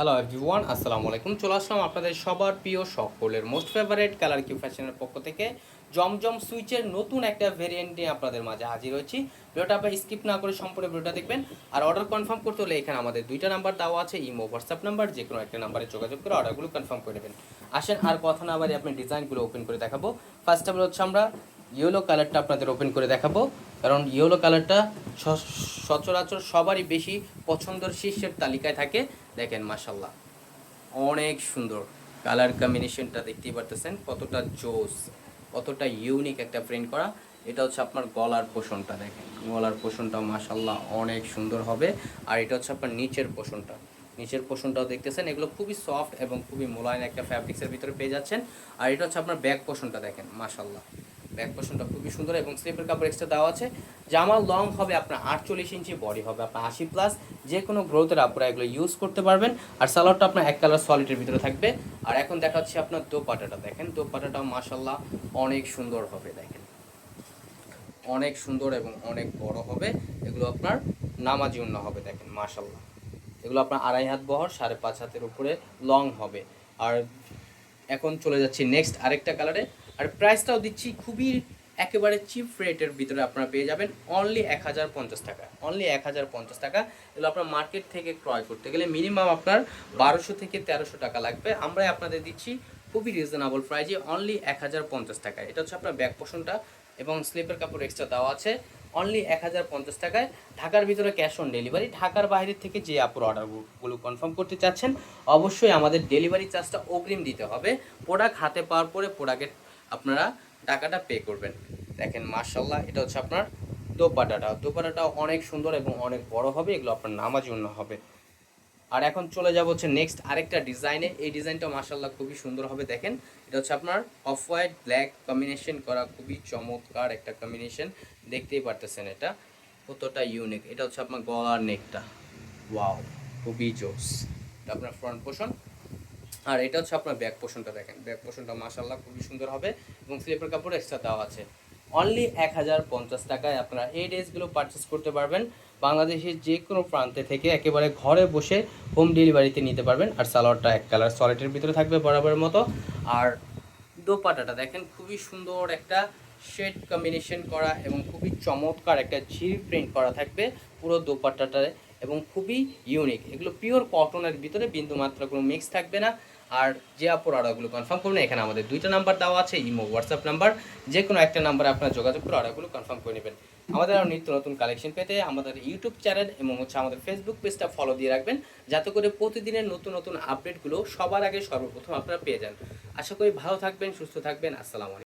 Hello everyone আসসালামু আলাইকুম। চলে আসলাম আপনাদের সবার প্রিয় সকলের মোস্ট ফেভারেট কালার কিউ ফ্যাশনের পক্ষ থেকে। জমজম সুইচের নতুন একটা ভেরিয়েন্ট নিয়ে আপনাদের মাঝে হাজির হয়েছি। ভিডিওটা আপনার স্কিপ না করে সম্পূর্ণ ভিডিওটা দেখবেন। আর অর্ডার কনফার্ম করতে হলে এখানে আমাদের দুইটা নাম্বার দেওয়া আছে ইমো হোয়াটসঅ্যাপ নাম্বার যে কোনো একটা নাম্বারে যোগাযোগ করে অর্ডারগুলো কনফার্ম করে নেবেন আসেন, আর কথা না বাড়ি আপনি ডিজাইনগুলো ওপেন করে দেখাবো। ফার্স্ট অফ হচ্ছে আমরা ইয়েলো কালারটা আপনাদের ওপেন করে দেখাবো। কারণ ইয়েলো কালারটা সচরাচর সবারই বেশি পছন্দের শীর্ষের তালিকায় থাকে। দেখেন মাসাল্লাহ অনেক সুন্দর কালার কম্বিনেশনটা দেখতেই পারতেছেন, কতটা জোস, কতটা ইউনিক একটা প্রিন্ট করা। এটা হচ্ছে আপনার গলার পোষণটা, দেখেন। গলার পোষণটা মাসাল্লাহ অনেক সুন্দর হবে। আর এটা হচ্ছে আপনার নিচের পোষণটা। নিচের পোষণটাও দেখতেছেন, এগুলো খুবই সফট এবং খুবই মোলায়েম একটা ফ্যাব্রিক্সের ভিতরে পেয়ে যাচ্ছেন। আর এটা হচ্ছে আপনার ব্যাক পোষণটা, দেখেন মাসাল্লাহ ব্যাক পোর্শনটা খুবই সুন্দর এবং স্লিপের কাপড় এক্সট্রা দেওয়া আছে। জামা লং হবে আপনার আটচল্লিশ ইঞ্চি বডি হবে আপনার আশি প্লাস যে কোনো গ্রোথের আপনারা এগুলো ইউজ করতে পারবেন। আর সালোয়ারটা আপনার এক কালার সলিডের ভিতরে থাকবে। আর এখন দেখাচ্ছি আপনার দোপাটাটা দেখেন দোপাটাটাও মাসাল্লাহ অনেক সুন্দর হবে, দেখেন। অনেক সুন্দর এবং অনেক বড় হবে। এগুলো আপনার নামাজি উন্না হবে, দেখেন মাসাল্লাহ এগুলো আপনার আড়াই হাত বহর, সাড়ে পাঁচ হাতের উপরে লং হবে। আর এখন চলে যাচ্ছি নেক্সট আরেকটা কালারে আর প্রাইসটাও দিচ্ছি খুবই একেবারে চিপ রেটের ভিতরে আপনারা পেয়ে যাবেন। অনলি এক হাজার পঞ্চাশ টাকা। অনলি এক হাজার পঞ্চাশ টাকা। এগুলো আপনার মার্কেট থেকে ক্রয় করতে গেলে মিনিমাম আপনার বারোশো থেকে তেরোশো টাকা লাগবে। আমরাই আপনাদের দিচ্ছি খুবই রিজনেবল প্রাইজে অনলি এক হাজার পঞ্চাশ টাকা এটা হচ্ছে আপনার ব্যাক পোষণটা এবং স্লিপের কাপড় এক্সট্রা দেওয়া আছে। অনলি এক হাজার পঞ্চাশ টাকায়। ঢাকার ভিতরে ক্যাশ অন ডেলিভারি ঢাকার বাইরে থেকে যে আপুর অর্ডারগুলো কনফার্ম করতে চাচ্ছেন, অবশ্যই আমাদের ডেলিভারি চার্জটা অগ্রিম দিতে হবে। প্রোডাক্ট হাতে পাওয়ার পরে প্রোডাক্টের আপনারা টাকাটা পে করবেন। দেখেন মার্শাল্লাহ এটা হচ্ছে আপনার দোপাটাটা দোপাটাটা অনেক সুন্দর এবং অনেক বড় হবে, এগুলো আপনার নামাজ জন্য হবে। আর এখন চলে যাব হচ্ছে নেক্সট আরেকটা ডিজাইনে এই ডিজাইনটা মার্শাল্লাহ খুবই সুন্দর হবে, দেখেন। এটা হচ্ছে আপনার অফ হোয়াইট ব্ল্যাক কম্বিনেশন করা খুবই চমৎকার একটা কম্বিনেশন দেখতেই পারতেছেন এটা। কতটা ইউনিক এটা হচ্ছে আপনার গলার নেকটা ওয়াও খুবই জোস। এটা আপনার ফ্রন্ট পোষণ আর এটা হচ্ছে আপনার ব্যাক পোষণটা দেখেন। ব্যাক পোষণটা মাসাল্লাহ খুবই সুন্দর হবে এবং স্লিপের কাপড় এক্সট্রা দেওয়া আছে। অনলি এক হাজার পঞ্চাশ টাকায় আপনারা এই ড্রেসগুলো পারচেস করতে পারবেন। বাংলাদেশের যে কোনো প্রান্তে থেকে একেবারে ঘরে বসে হোম ডেলিভারিতে নিতে পারবেন। আর সালোয়ারটা এক কালার সলিডের ভিতরে থাকবে বরাবরের মতো। আর দোপাটাটা দেখেন, খুবই সুন্দর একটা শেড কম্বিনেশন করা এবং খুবই চমৎকার একটা ঝিল প্রিন্ট করা থাকবে পুরো দোপাট্টাটায় এবং খুবই ইউনিক এগুলো পিওর কটনের ভিতরে বিন্দু মাত্রা কোনো মিক্স থাকবে না। আর যে আপুর অর্ডারগুলো কনফার্ম করবেন এখানে আমাদের দুইটা নাম্বার দেওয়া আছে, ইমো হোয়াটসঅ্যাপ নাম্বার যে কোনো একটা নাম্বারে আপনার যোগাযোগ করে অর্ডারগুলো কনফার্ম করে নেবেন। আমাদের আরও নিত্য নতুন কালেকশন পেতে আমাদের ইউটিউব চ্যানেল এবং হচ্ছে আমাদের ফেসবুক পেজটা ফলো দিয়ে রাখবেন, যাতে করে প্রতিদিনের নতুন নতুন আপডেটগুলো সবার আগে সর্বপ্রথম আপনারা পেয়ে যান। আশা করি ভালো থাকবেন, সুস্থ থাকবেন, আসসালামু